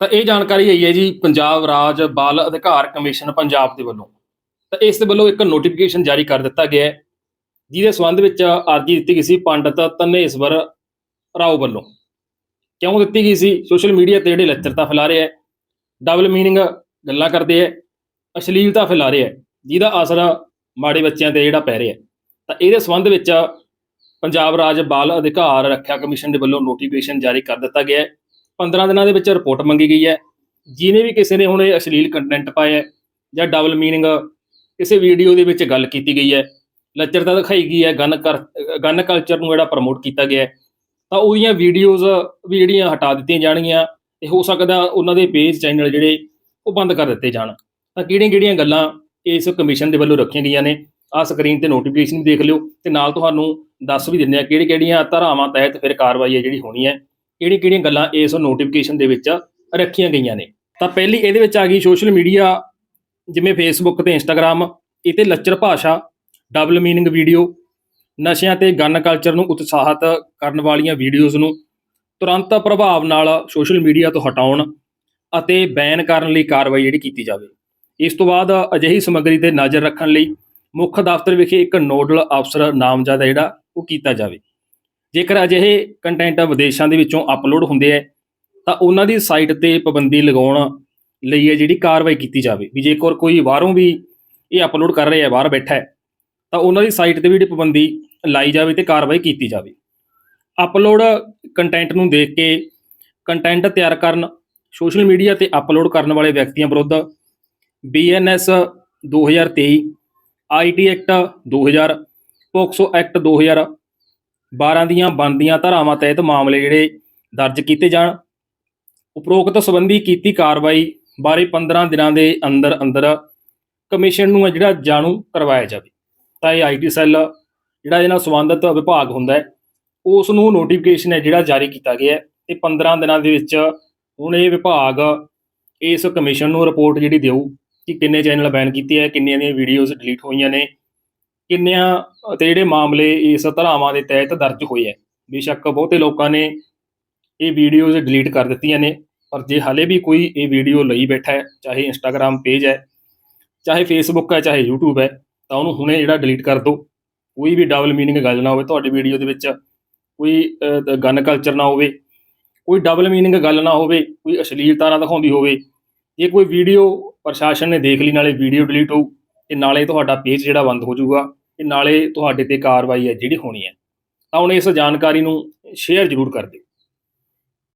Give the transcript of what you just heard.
ਤਾਂ ਇਹ ਜਾਣਕਾਰੀ ਆਈ ਹੈ ਜੀ ਪੰਜਾਬ ਰਾਜ ਬਾਲ ਅਧਿਕਾਰ ਕਮਿਸ਼ਨ ਪੰਜਾਬ ਦੇ ਵੱਲੋਂ। ਤਾਂ ਇਸ ਦੇ ਵੱਲੋਂ ਇੱਕ ਨੋਟੀਫਿਕੇਸ਼ਨ ਜਾਰੀ ਕਰ ਦਿੱਤਾ ਗਿਆ ਹੈ, ਜਿਹਦੇ ਸੰਬੰਧ ਵਿੱਚ ਅਰਜ਼ੀ ਦਿੱਤੀ ਗਈ ਸੀ ਪੰਡਤ ਤਨੇਸਵਰ ਰਾਓ ਵੱਲੋਂ। ਕਿਉਂ ਦਿੱਤੀ ਗਈ ਸੀ? ਸੋਸ਼ਲ ਮੀਡੀਆ ਤੇ ਜਿਹੜੇ ਲੱਚਰਤਾ ਫੈਲਾ ਰਹੇ ਹੈ ਡਬਲ ਮੀਨਿੰਗ ਗੱਲਾਂ ਕਰਦੇ ਹੈ, ਅਸ਼ਲੀਲਤਾ ਫੈਲਾ ਰਿਹਾ ਹੈ, ਜਿਹਦਾ ਅਸਰ ਮਾੜੇ ਬੱਚਿਆਂ ਤੇ ਜਿਹੜਾ ਪੈ ਰਿਹਾ ਹੈ। ਤਾਂ ਇਹਦੇ ਸੰਬੰਧ ਵਿੱਚ ਪੰਜਾਬ ਰਾਜ ਬਾਲ ਅਧਿਕਾਰ ਰੱਖਿਆ ਕਮਿਸ਼ਨ ਦੇ ਵੱਲੋਂ ਨੋਟੀਫਿਕੇਸ਼ਨ ਜਾਰੀ ਕਰ ਦਿੱਤਾ ਗਿਆ ਹੈ। 15 ਦਿਨਾਂ ਦੇ ਵਿੱਚ ਰਿਪੋਰਟ ਮੰਗੀ ਗਈ ਹੈ। ਜਿਹਨੇ ਵੀ ਕਿਸੇ ਨੇ ਹੁਣ ਇਹ ਅਸ਼ਲੀਲ ਕੰਟੈਂਟ ਪਾਇਆ ਜਾਂ ਡਬਲ ਮੀਨਿੰਗ ਕਿਸੇ ਵੀਡੀਓ ਦੇ ਵਿੱਚ ਗੱਲ ਕੀਤੀ ਗਈ ਹੈ ਲੱਚਰਤਾ ਦਿਖਾਈ ਗਈ ਹੈ ਗਨ ਕਰ ਗਨ ਕਲਚਰ ਨੂੰ ਜਿਹੜਾ ਪ੍ਰਮੋਟ ਕੀਤਾ ਗਿਆ ਹੈ, ਤਾਂ ਉਹਦੀਆਂ ਵੀਡੀਓਜ਼ ਵੀ ਜਿਹੜੀਆਂ ਹਟਾ ਦਿੱਤੀਆਂ ਜਾਣਗੀਆਂ ਤੇ ਹੋ ਸਕਦਾ ਉਹਨਾਂ ਦੇ ਪੇਜ ਚੈਨਲ ਜਿਹੜੇ ਉਹ ਬੰਦ ਕਰ ਦਿੱਤੇ ਜਾਣ। ਤਾਂ ਕਿਹੜੀਆਂ-ਕਿਹੜੀਆਂ ਗੱਲਾਂ ਇਸ ਕਮਿਸ਼ਨ ਦੇ ਵੱਲੋਂ ਰੱਖੀਆਂ ਗਈਆਂ ਨੇ ਆ ਸਕਰੀਨ ਤੇ ਨੋਟੀਫਿਕੇਸ਼ਨ ਦੇਖ ਲਿਓ ਤੇ ਨਾਲ ਤੁਹਾਨੂੰ ਦੱਸ ਵੀ ਦਿੰਦੇ ਆ ਕਿਹੜੀ-ਕਿਹੜੀਆਂ ਧਾਰਾਵਾਂ ਤਹਿਤ ਫਿਰ ਕਾਰਵਾਈ ਹੈ ਜਿਹੜੀ ਹੋਣੀ ਹੈ। ਕਿਹੜੀਆਂ-ਕਿਹੜੀਆਂ ਗੱਲਾਂ ਇਸ ਨੋਟੀਫਿਕੇਸ਼ਨ ਦੇ ਵਿੱਚ ਰੱਖੀਆਂ ਗਈਆਂ ਨੇ। ਤਾਂ ਪਹਿਲੀ ਇਹਦੇ ਵਿੱਚ ਆ ਗਈ ਸੋਸ਼ਲ ਮੀਡੀਆ ਜਿਵੇਂ ਫੇਸਬੁੱਕ ਤੇ ਇੰਸਟਾਗ੍ਰam ਇਹ ਤੇ ਲੱਚਰ ਭਾਸ਼ਾ ਡਬਲ ਮੀਨਿੰਗ ਵੀਡੀਓ ਨਸ਼ਿਆਂ ਤੇ ਗਨ ਕਲਚਰ ਨੂੰ ਉਤਸ਼ਾਹਿਤ ਕਰਨ ਵਾਲੀਆਂ ਵੀਡੀਓਜ਼ ਨੂੰ ਤੁਰੰਤ ਪ੍ਰਭਾਵ ਨਾਲ ਸੋਸ਼ਲ ਮੀਡੀਆ ਤੋਂ ਹਟਾਉਣ ਅਤੇ ਬੈਨ ਕਰਨ ਲਈ ਕਾਰਵਾਈ ਜਿਹੜੀ ਕੀਤੀ ਜਾਵੇ। ਇਸ ਤੋਂ ਬਾਅਦ ਅਜਿਹੀ ਸਮੱਗਰੀ ਤੇ ਨਜ਼ਰ ਰੱਖਣ ਲਈ ਮੁੱਖ ਦਫ਼ਤਰ ਵਿਖੇ ਇੱਕ ਨੋਡਲ ਅਫਸਰ ਨਾਮਜ਼ਦ ਜਿਹੜਾ, ਉਹ ਕੀਤਾ ਜਾਵੇ। ਜੇਕਰ ਅਜਿਹੇ ਕੰਟੈਂਟ ਵਿਦੇਸ਼ਾਂ ਦੇ ਵਿੱਚੋਂ ਅਪਲੋਡ ਹੁੰਦੇ ਹੈ ਤਾਂ ਉਹਨਾਂ ਦੀ ਸਾਈਟ ਤੇ ਪਾਬੰਦੀ ਲਗਾਉਣ ਲਈ ਹੈ ਜਿਹੜੀ ਕਾਰਵਾਈ ਕੀਤੀ ਜਾਵੇ, ਵੀ ਜੇਕਰ ਕੋਈ ਬਾਹਰੋਂ ਵੀ ਇਹ ਅਪਲੋਡ ਕਰ ਰਿਹਾ ਹੈ ਬਾਹਰ ਬੈਠਾ ਹੈ ਤਾਂ ਉਹਨਾਂ ਦੀ ਸਾਈਟ ਤੇ ਵੀ ਜਿਹੜੀ ਪਾਬੰਦੀ ਲਾਈ ਜਾਵੇ ਤੇ ਕਾਰਵਾਈ ਕੀਤੀ ਜਾਵੇ। ਅਪਲੋਡ ਕੰਟੈਂਟ ਨੂੰ ਦੇਖ ਕੇ ਕੰਟੈਂਟ ਤਿਆਰ ਕਰਨ ਸੋਸ਼ਲ ਮੀਡੀਆ ਤੇ ਅਪਲੋਡ ਕਰਨ ਵਾਲੇ ਵਿਅਕਤੀਆਂ ਵਿਰੁੱਧ BNS 2023 IT act 2000 POCSO act 2012 ਦੀਆਂ ਬਣਦੀਆਂ ਧਾਰਾਵਾਂ ਤਹਿਤ ਮਾਮਲੇ ਜਿਹੜੇ ਦਰਜ ਕੀਤੇ ਜਾਣ। ਉਪਰੋਕਤ ਸੰਬੰਧੀ ਕੀਤੀ ਕਾਰਵਾਈ ਬਾਰੇ 15 ਦਿਨਾਂ ਦੇ ਅੰਦਰ ਅੰਦਰ ਕਮਿਸ਼ਨ ਨੂੰ ਹੈ ਜਿਹੜਾ ਜਾਣੂ ਕਰਵਾਇਆ ਜਾਵੇ। ਤਾਂ ਇਹ ਆਈਟੀ ਸੈੱਲ ਜਿਹੜਾ ਇਹਨਾਂ ਸੰਬੰਧਿਤ ਵਿਭਾਗ ਹੁੰਦਾ ਹੈ, ਉਸ ਨੂੰ ਨੋਟੀਫਿਕੇਸ਼ਨ ਹੈ ਜਿਹੜਾ ਜਾਰੀ ਕੀਤਾ ਗਿਆ ਹੈ ਤੇ 15 ਦਿਨਾਂ ਦੇ ਵਿੱਚ ਹੁਣ ਇਹ ਵਿਭਾਗ ਇਸ ਕਮਿਸ਼ਨ ਨੂੰ ਰਿਪੋਰਟ ਜਿਹੜੀ ਦਿਓ ਕਿ ਕਿੰਨੇ ਚੈਨਲ ਬੈਨ ਕੀਤੇ ਹੈ ਕਿੰਨੀਆਂ ਦੀਆਂ ਵੀਡੀਓਜ਼ ਡਿਲੀਟ ਹੋਈਆਂ ਨੇ ਕਿੰਨਿਆਂ ਤੇ ਜਿਹੜੇ ਮਾਮਲੇ ਇਸ ਧਾਰਾਵਾਂ ਦੇ ਤਹਿਤ ਦਰਜ ਹੋਏ ਹੈ। ਬੇਸ਼ੱਕ ਬਹੁਤੇ ਲੋਕਾਂ ਨੇ ਇਹ ਵੀਡੀਓਜ਼ ਡਿਲੀਟ ਕਰ ਦਿੱਤੀਆਂ ਨੇ, ਪਰ ਜੇ ਹਾਲੇ ਵੀ ਕੋਈ ਇਹ ਵੀਡੀਓ ਲਈ ਬੈਠਾ ਹੈ, ਚਾਹੇ ਇੰਸਟਾਗ੍ਰam ਪੇਜ ਹੈ, ਚਾਹੇ ਫੇਸਬੁੱਕ ਹੈ, ਚਾਹੇ YouTube ਹੈ, ਤਾਂ ਉਹਨੂੰ ਹੁਣੇ ਜਿਹੜਾ ਡਿਲੀਟ ਕਰ ਦਿਓ। ਕੋਈ ਵੀ ਡਬਲ ਮੀਨਿੰਗ ਗੱਲ ਨਾ ਹੋਵੇ, ਤੁਹਾਡੀ ਵੀਡੀਓ ਦੇ ਵਿੱਚ ਕੋਈ ਗਨ ਕਲਚਰ ਨਾ ਹੋਵੇ, ਕੋਈ ਡਬਲ ਮੀਨਿੰਗ ਗੱਲ ਨਾ ਹੋਵੇ, ਕੋਈ ਅਸ਼ਲੀਲਤਾ ਨਾ ਦਿਖਾਉਂਦੀ ਹੋਵੇ ਇਹ ਕੋਈ ਵੀਡੀਓ ਪ੍ਰਸ਼ਾਸਨ ਨੇ ਦੇਖ ਲਈ, ਨਾਲੇ ਵੀਡੀਓ ਡਿਲੀਟ ਹੋਊ, ਤੇ ਨਾਲੇ ਤੁਹਾਡਾ ਪੇਜ ਜਿਹੜਾ ਬੰਦ ਹੋ ਜਾਊਗਾ। ਤੇ ਨਾਲੇ ਤੁਹਾਡੇ ਤੇ ਕਾਰਵਾਈ ਹੈ ਜਿਹੜੀ ਹੋਣੀ ਹੈ, ਤਾਂ ਹੁਣ ਇਸ ਜਾਣਕਾਰੀ ਨੂੰ ਸ਼ੇਅਰ ਜ਼ਰੂਰ ਕਰ ਦਿਓ।